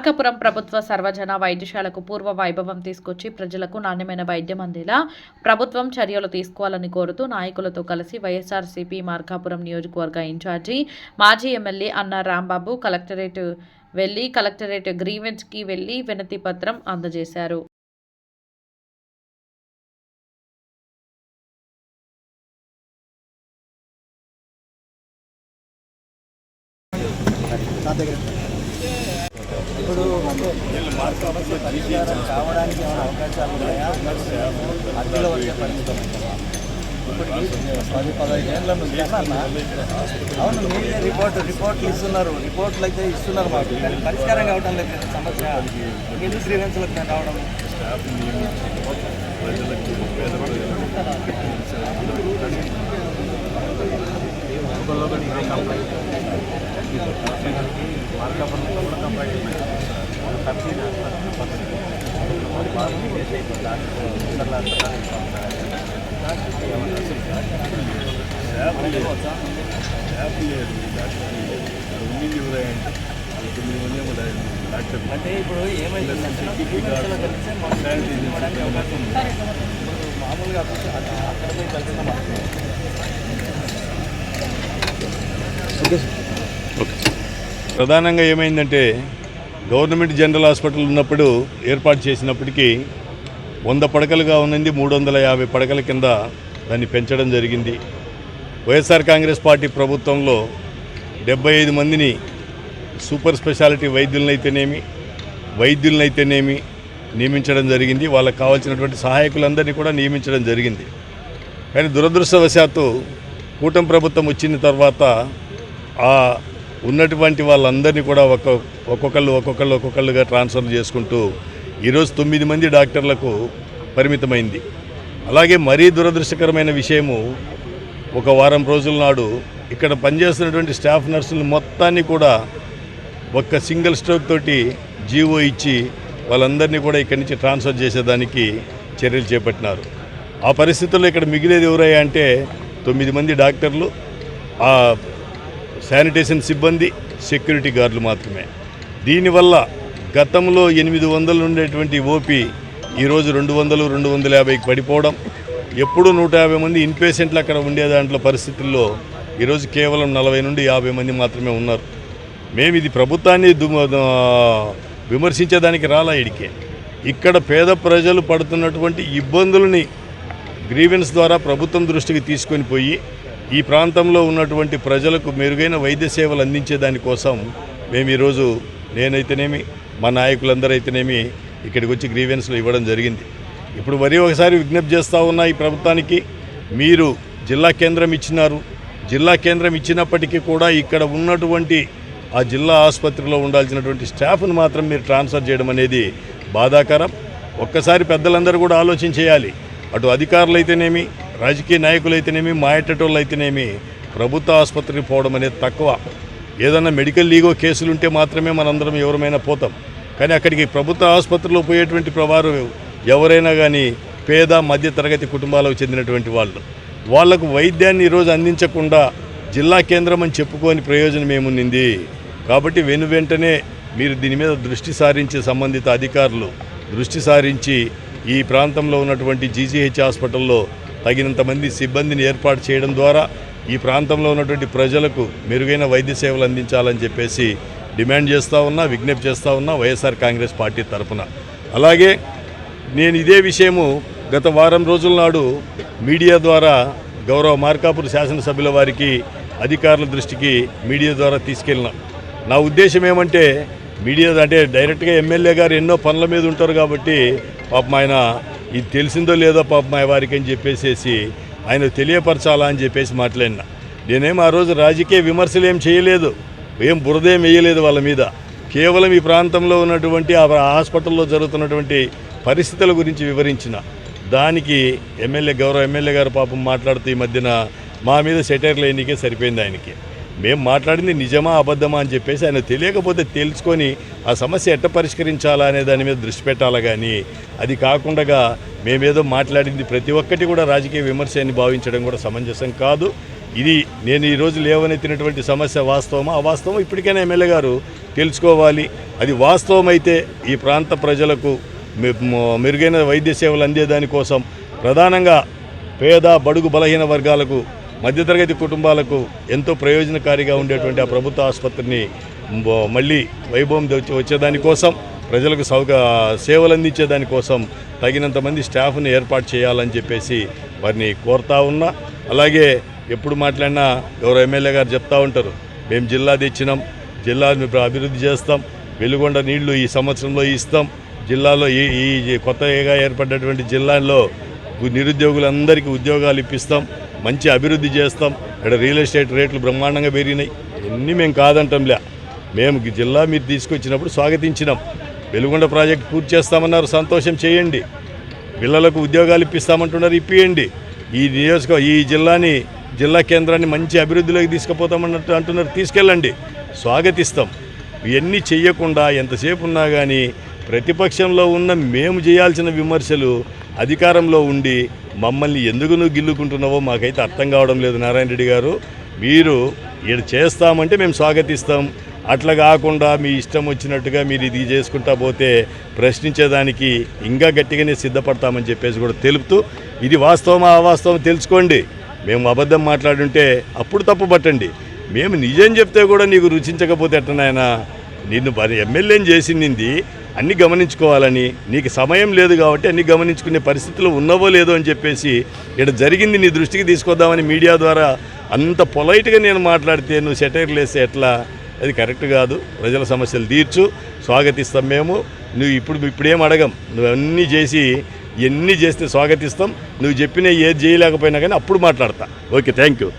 మార్కాపురం ప్రభుత్వ సర్వజన వైద్యశాలకు పూర్వ వైభవం తీసుకొచ్చి ప్రజలకు నాణ్యమైన వైద్యం అందేలా ప్రభుత్వం చర్యలు తీసుకోవాలని కోరుతూ నాయకులతో కలిసి వైఎస్ఆర్సీపీ మార్కాపురం నియోజకవర్గ ఇన్ఛార్జి మాజీ ఎమ్మెల్యే అన్న రాంబాబు కలెక్టరేట్ వెళ్ళి కలెక్టరేట్ గ్రీవెన్స్కి వెళ్ళి వినతి పత్రం అందజేశారు. ఇప్పుడు మార్కెట్ పరిష్కారం కావడానికి ఏమైనా అవకాశాలు ఉన్నాయా? అడ్డులో వచ్చే పరిమితం ఇప్పుడు పది పదహైదు ఏళ్ళ నుంచి అన్న అవును మీరే రిపోర్ట్ రిపోర్ట్లు ఇస్తున్నారు. రిపోర్ట్లు అయితే ఇస్తున్నారు మాకు. కానీ పరిష్కారం కావడం లేదు సమస్య. ఎందుకు గ్రీవెన్స్లకు రావడం. అంటే కంప్లైంట్ ఏమైందంటే మాకు ఇవ్వడానికి అవకాశం ఉంది ఇప్పుడు మామూలుగా అక్కడ పోయి కలిసిన ప్రధానంగా ఏమైందంటే గవర్నమెంట్ జనరల్ హాస్పిటల్ ఉన్నప్పుడు ఏర్పాటు చేసినప్పటికీ వంద పడకలుగా ఉన్నది మూడు వందల యాభై పడకల కింద దాన్ని పెంచడం జరిగింది. వైఎస్ఆర్ కాంగ్రెస్ పార్టీ ప్రభుత్వంలో డెబ్బై ఐదు మందిని సూపర్ స్పెషాలిటీ వైద్యులనైతేనేమి వైద్యులనైతేనేమి నియమించడం జరిగింది. వాళ్ళకి కావాల్సినటువంటి సహాయకులందరినీ కూడా నియమించడం జరిగింది. కానీ దురదృష్టవశాత్తు కూటమి ప్రభుత్వం వచ్చిన తర్వాత ఆ ఉన్నటువంటి వాళ్ళందరినీ కూడా ఒక్క ఒక్కొక్కళ్ళు ఒక్కొక్కళ్ళు ఒక్కొక్కళ్ళుగా ట్రాన్స్ఫర్ చేసుకుంటూ ఈరోజు తొమ్మిది మంది డాక్టర్లకు పరిమితమైంది. అలాగే మరీ దురదృష్టకరమైన విషయము ఒక వారం రోజుల నాడు ఇక్కడ పనిచేస్తున్నటువంటి స్టాఫ్ నర్సులు మొత్తాన్ని కూడా ఒక్క సింగిల్ స్ట్రోక్ తోటి జీవో ఇచ్చి వాళ్ళందరినీ కూడా ఇక్కడి నుంచి ట్రాన్స్ఫర్ చేసేదానికి చర్యలు చేపట్టినారు. ఆ పరిస్థితుల్లో ఇక్కడ మిగిలేది ఎవరయ్యా అంటే తొమ్మిది మంది డాక్టర్లు ఆ శానిటేషన్ సిబ్బంది సెక్యూరిటీ గార్డులు మాత్రమే. దీనివల్ల గతంలో ఎనిమిది వందలు ఉండేటువంటి ఓపీ ఈరోజు రెండు వందలు రెండు వందల యాభైకి పడిపోవడం ఎప్పుడు నూట యాభై మంది ఇన్పేషెంట్లు అక్కడ ఉండే దాంట్లో పరిస్థితుల్లో ఈరోజు కేవలం నలభై నుండి యాభై మంది మాత్రమే ఉన్నారు. మేము ఇది ప్రభుత్వాన్ని విమర్శించేదానికి రాలా ఇడికే. ఇక్కడ పేద ప్రజలు పడుతున్నటువంటి ఇబ్బందులని గ్రీవెన్స్ ద్వారా ప్రభుత్వం దృష్టికి తీసుకొని పోయి ఈ ప్రాంతంలో ఉన్నటువంటి ప్రజలకు మెరుగైన వైద్య సేవలు అందించే దానికోసం మేము ఈరోజు నేనైతేనేమి మా నాయకులందరూ అయితేనేమి ఇక్కడికి వచ్చి గ్రీవెన్స్లు ఇవ్వడం జరిగింది. ఇప్పుడు మరీ ఒకసారి విజ్ఞప్తి చేస్తూ ఉన్నా ఈ ప్రభుత్వానికి మీరు జిల్లా కేంద్రం ఇచ్చినారు. జిల్లా కేంద్రం ఇచ్చినప్పటికీ కూడా ఇక్కడ ఉన్నటువంటి ఆ జిల్లా ఆసుపత్రిలో ఉండాల్సినటువంటి స్టాఫ్ను మాత్రం మీరు ట్రాన్స్ఫర్ చేయడం అనేది బాధాకరం. ఒక్కసారి పెద్దలందరూ కూడా ఆలోచన చేయాలి. అటు అధికారులు అయితేనేమి రాజకీయ నాయకులు అయితేనేమి మాయటోళ్ళు అయితేనేమి ప్రభుత్వ ఆసుపత్రికి పోవడం అనేది తక్కువ. ఏదన్నా మెడికల్ లీగో కేసులు ఉంటే మాత్రమే మనందరం ఎవరమైనా పోతాం. కానీ అక్కడికి ప్రభుత్వ ఆసుపత్రిలో పోయేటువంటి ప్రవారు ఎవరైనా కానీ పేద మధ్య తరగతి కుటుంబాలకు చెందినటువంటి వాళ్ళు. వాళ్ళకు వైద్యాన్ని ఈరోజు అందించకుండా జిల్లా కేంద్రం అని చెప్పుకోని ప్రయోజనం ఏముంది? కాబట్టి వెను వెంటనే మీరు దీని మీద దృష్టి సారించి సంబంధిత అధికారులు దృష్టి సారించి ఈ ప్రాంతంలో ఉన్నటువంటి జీజీహెచ్ హాస్పిటల్లో తగినంత మంది సిబ్బందిని ఏర్పాటు చేయడం ద్వారా ఈ ప్రాంతంలో ఉన్నటువంటి ప్రజలకు మెరుగైన వైద్య సేవలు అందించాలని చెప్పేసి డిమాండ్ చేస్తూ ఉన్నా విజ్ఞప్తి చేస్తూ ఉన్నా వైఎస్ఆర్ కాంగ్రెస్ పార్టీ తరపున. అలాగే నేను ఇదే విషయము గత వారం రోజుల నాడు మీడియా ద్వారా గౌరవ మార్కాపూర్ శాసనసభ్యుల వారికి అధికారుల దృష్టికి మీడియా ద్వారా తీసుకెళ్ళిన. నా ఉద్దేశం ఏమంటే మీడియా అంటే డైరెక్ట్గా ఎమ్మెల్యే గారు ఎన్నో పనుల మీద ఉంటారు కాబట్టి పాపం ఆయన ఇది తెలిసిందో లేదో పాపం మా వారికి అని చెప్పేసేసి ఆయన తెలియపరచాలా అని చెప్పేసి మాట్లాడినా. నేనేం ఆ రోజు రాజకీయ విమర్శలు ఏం చేయలేదు ఏం బురదేం వేయలేదు వాళ్ళ మీద. కేవలం ఈ ప్రాంతంలో ఉన్నటువంటి ఆ హాస్పిటల్లో జరుగుతున్నటువంటి పరిస్థితుల గురించి వివరించిన. దానికి ఎమ్మెల్యే గౌరవ ఎమ్మెల్యే గారు పాపం మాట్లాడుతూ ఈ మధ్యన మా మీద సెటైర్లు ఎన్నికే సరిపోయింది ఆయనకి. మేము మాట్లాడింది నిజమా అబద్ధమా అని చెప్పేసి ఆయన తెలియకపోతే తెలుసుకొని ఆ సమస్య ఎట్ట పరిష్కరించాలా అనే దాని మీద దృష్టి పెట్టాలా కానీ అది కాకుండా మేమేదో మాట్లాడింది ప్రతి ఒక్కటి కూడా రాజకీయ విమర్శ అని భావించడం కూడా సమంజసం కాదు. ఇది నేను ఈరోజు లేవనెత్తినటువంటి సమస్య వాస్తవమా? ఆ వాస్తవం ఇప్పటికైనా ఎమ్మెల్యే గారు తెలుసుకోవాలి. అది వాస్తవమైతే ఈ ప్రాంత ప్రజలకు మె- మెరుగైన వైద్య సేవలు అందేదానికోసం ప్రధానంగా పేద బడుగు బలహీన వర్గాలకు మధ్యతరగతి కుటుంబాలకు ఎంతో ప్రయోజనకారిగా ఉండేటువంటి ఆ ప్రభుత్వ ఆసుపత్రిని మళ్ళీ వైభవం వచ్చేదానికోసం ప్రజలకు సౌక సేవలు అందించేదానికోసం తగినంత మంది స్టాఫ్ని ఏర్పాటు చేయాలని చెప్పేసి వారిని కోరుతా ఉన్నా. అలాగే ఎప్పుడు మాట్లాడినా ఎవరో ఎమ్మెల్యే గారు చెప్తా ఉంటారు మేము జిల్లా తెచ్చినాం జిల్లాని అభివృద్ధి చేస్తాం వెలుగొండ నీళ్ళు ఈ సంవత్సరంలో ఇస్తాం జిల్లాలో ఈ ఈ కొత్తగా ఏర్పడినటువంటి జిల్లాలో నిరుద్యోగులందరికీ ఉద్యోగాలు ఇప్పిస్తాం మంచి అభివృద్ధి చేస్తాం. ఇక్కడ రియల్ ఎస్టేట్ రేట్లు బ్రహ్మాండంగా పెరిగినాయి. ఇవన్నీ మేము కాదంటంలే. మేము జిల్లా మీరు తీసుకొచ్చినప్పుడు స్వాగతించినాం. వెలుగొండ ప్రాజెక్ట్ పూర్తి చేస్తామన్నారు. సంతోషం చేయండి. పిల్లలకు ఉద్యోగాలు ఇప్పిస్తామంటున్నారు. ఇప్పియండి. ఈ నియోజక ఈ జిల్లాని జిల్లా కేంద్రాన్ని మంచి అభివృద్ధిలోకి తీసుకుపోతామన్నట్టు అంటున్నారు. తీసుకెళ్ళండి. స్వాగతిస్తాం. ఇవన్నీ చెయ్యకుండా ఎంతసేపు ఉన్నా కానీ ప్రతిపక్షంలో ఉన్న మేము చేయాల్సిన విమర్శలు అధికారంలో ఉండి మమ్మల్ని ఎందుకు నువ్వు గిల్లుకుంటున్నావో మాకైతే అర్థం కావడం లేదు నారాయణ రెడ్డి గారు. మీరు ఇది చేస్తామంటే మేము స్వాగతిస్తాం. అట్లా కాకుండా మీ ఇష్టం వచ్చినట్టుగా మీరు ఇది చేసుకుంటా పోతే ప్రశ్నించేదానికి ఇంకా గట్టిగానే సిద్ధపడతామని చెప్పేసి కూడా తెలుపుతూ ఇది వాస్తవమా అవాస్తవం తెలుసుకోండి. మేము అబద్ధం మాట్లాడుంటే అప్పుడు తప్పు పట్టండి. మేము నిజం చెప్తే కూడా నీకు రుచించకపోతే ఎట్టనైనా నిన్ను మరి ఎమ్మెల్యేని చేసింది అన్ని గమనించుకోవాలని నీకు సమయం లేదు కాబట్టి అన్ని గమనించుకునే పరిస్థితులు ఉన్నవో లేదో అని చెప్పేసి ఇక్కడ జరిగింది నీ దృష్టికి తీసుకొద్దామని మీడియా ద్వారా అంత పొలైట్గా నేను మాట్లాడితే నువ్వు సెటైర్లు వేస్తే ఎట్లా? అది కరెక్ట్ కాదు. ప్రజల సమస్యలు తీర్చు. స్వాగతిస్తాం మేము. నువ్వు ఇప్పుడు ఇప్పుడేం అడగం? నువ్వన్నీ చేసి ఎన్ని చేస్తే స్వాగతిస్తాం. నువ్వు చెప్పిన ఏది చేయలేకపోయినా కానీ అప్పుడు మాట్లాడతా. Okay thank you.